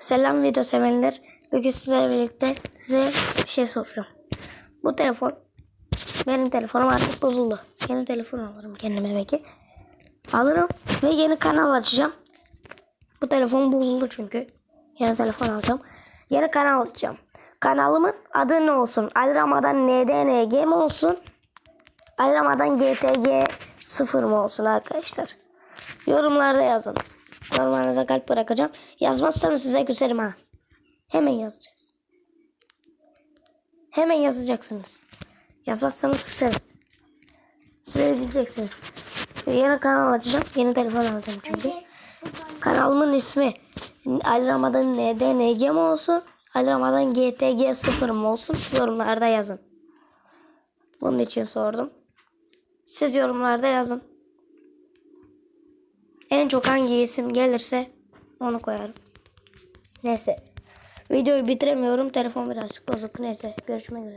Selam video sevenler. Bugün sizlerle birlikte size bir şey soracağım. Bu telefon benim telefonum artık bozuldu. Yeni telefon alırım kendime belki. Alırım ve yeni kanal açacağım. Bu telefon bozuldu çünkü. Yeni telefon alacağım. Yeni kanal açacağım. Kanalımın adı ne olsun? Ali NDNG mi olsun? Ali GTG 0 mı olsun arkadaşlar? Yorumlarda yazın. Yorumlarınıza kalp bırakacağım. Yazmazsanız size küserim ha. Hemen yazacağız. Hemen yazacaksınız. Yazmazsanız küserim. Size diyeceksiniz. Yeni kanal açacağım. Yeni telefon alacağım çünkü. Kanalımın ismi Ali Ramazan NDNG mi olsun? Ali Ramazan GTG 0 mı olsun? Yorumlarda yazın. Bunun için sordum. Siz yorumlarda yazın. En çok hangi isim gelirse onu koyarım. Neyse. Videoyu bitiremiyorum. Telefon birazcık bozuk. Neyse. Görüşmek üzere.